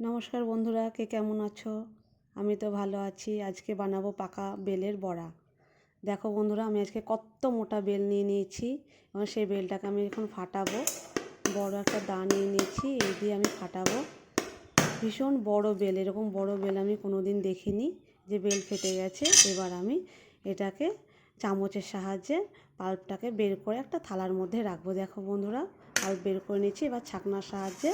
নমস্কার বন্ধুরা, কে কেমন আছো? আমি তো ভালো আছি। আজকে বানাবো পাকা বেলের বড়া। দেখো বন্ধুরা, আমি আজকে কত মোটা বেল নিয়ে নিয়েছি এবং সেই বেলটাকে আমি এখন ফাটাবো। বড় একটা দা নিয়ে নিয়েছি, এই দিয়ে আমি ফাটাবো। ভীষণ বড় বেল, এরকম বড় বেল আমি কোনো দিন দেখিনি যে বেল ফেটে গেছে। এবার আমি এটাকে চামচের সাহায্যে পাল্পটাকে বের করে একটা থালার মধ্যে রাখব। দেখো বন্ধুরা পাল্প বের করে নিচ্ছি এবার ছাকনার সাহায্যে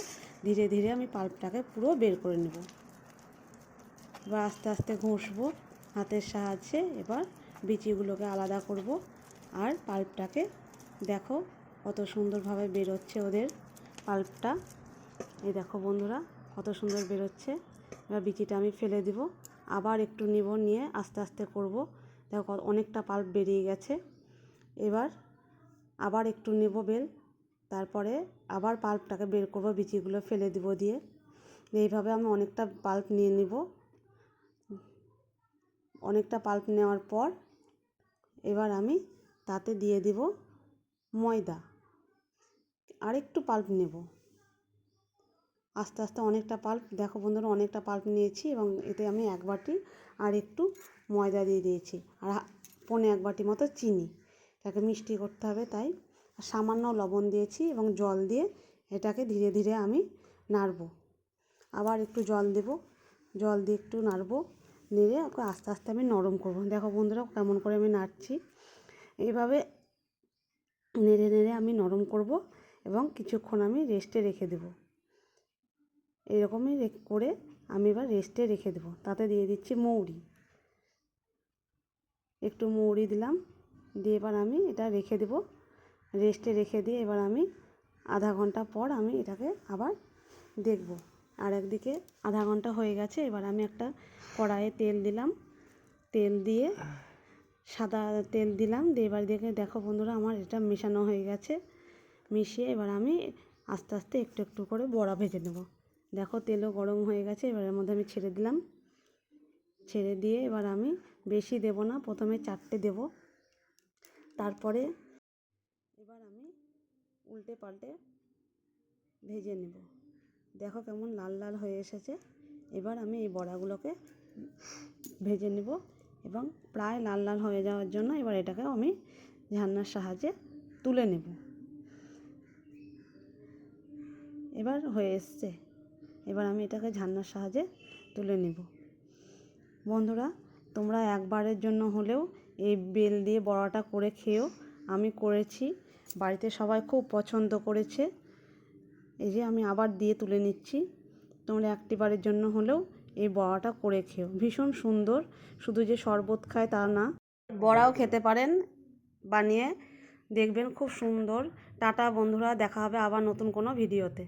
ধীরে ধীরে আমি পাল্পটাকে পুরো বের করে নেব। এবার আস্তে আস্তে ঘষবো হাতের সাহায্যে, এবার বিচিগুলোকে আলাদা করব আর পাল্পটাকে দেখো কত সুন্দরভাবে বেরোচ্ছে ওদের পাল্পটা। এই দেখো বন্ধুরা কত সুন্দর বেরোচ্ছে। এবার বিচিটা আমি ফেলে দিব, আবার একটু নিব, নিয়ে আস্তে আস্তে করব। দেখো অনেকটা পাল্প বেরিয়ে গেছে। এবার আবার একটু নেব বেল তারপরে আবার পাল্পটাকে বের করব, বিচিগুলো ফেলে দিব দিয়ে। এইভাবে আমি অনেকটা পাল্প নিয়ে নিব। অনেকটা পাল্প নেওয়ার পর এবার আমি তাতে দিয়ে দিব ময়দা। আরেকটু পাল্প নেব। আস্তে আস্তে অনেকটা পাল্প, দেখো বন্ধুরা, অনেকটা পাল্প নিয়েছি এবং এতে আমি এক বাটি আর একটু ময়দা দিয়ে দিয়েছি। আর পনে এক বাটি মতো চিনি, তাকে মিষ্টি করতে হবে তাই। সামান্য লবণ দিয়েছি এবং জল দিয়ে এটাকে ধীরে ধীরে আমি নাড়ব। আবার একটু জল দেব। জল দিয়ে একটু নাড়ব। নেড়ে ওকে আস্তে আস্তে আমি নরম করব। দেখো বন্ধুরা কেমন করে আমি নাড়ছি। এইভাবে নেড়ে নেড়ে আমি নরম করব এবং কিছুক্ষণ আমি রেস্টে রেখে দেব। এরকমই করে আমি এবার রেস্টে রেখে দেবো। তাতে দিয়ে দিচ্ছি মৌরি। একটু মৌরি দিলাম। দিয়ে এবার আমি এটা রেখে দেবো। রেস্টে রেখে দিয়ে এবার আমি আধা ঘণ্টা পর আমি এটাকে আবার দেখব। আর একদিকে আধা ঘণ্টা হয়ে গেছে, এবার আমি একটা কড়াইয়ে তেল দিলাম। তেল দিয়ে সাদা তেল দিলাম, দিয়ে এবার দেখে, দেখো বন্ধুরা আমার এটা মেশানো হয়ে গেছে। মিশিয়ে এবার আমি আস্তে আস্তে একটু একটু করে বড়া ভেজে নেব। দেখো তেলও গরম হয়ে গেছে, এবার এর মধ্যে আমি ছেড়ে দিলাম। ছেড়ে দিয়ে এবার আমি বেশি দেব না, প্রথমে চারটে দেব। তারপরে উল্টে পাল্টে ভেজে নেব। দেখো কেমন লাল লাল হয়ে এসেছে। এবার আমি এই বড়াগুলোকে ভেজে নেব এবং প্রায় লাল লাল হয়ে যাওয়ার জন্য এবার এটাকে আমি ঝান্নার সাহায্যে তুলে নেব। এবার হয়ে এসছে। এবার আমি এটাকে ঝান্নার সাহায্যে তুলে নেব। বন্ধুরা, তোমরা একবারের জন্য হলেও এই বেল দিয়ে বড়াটা করে খেয়েও আমি করেছি। বাড়িতে সবাই খুব পছন্দ করেছে। এই যে আমি আবার দিয়ে তুলে নিচ্ছি। তোমরা একটিবারের জন্য হলেও এই বড়াটা করে খেও। ভীষণ সুন্দর। শুধু যে শরবত খায় তা না। বড়াও খেতে পারেন বানিয়ে। দেখবেন খুব সুন্দর। টাটা বন্ধুরা, দেখা হবে আবার নতুন কোনো ভিডিওতে।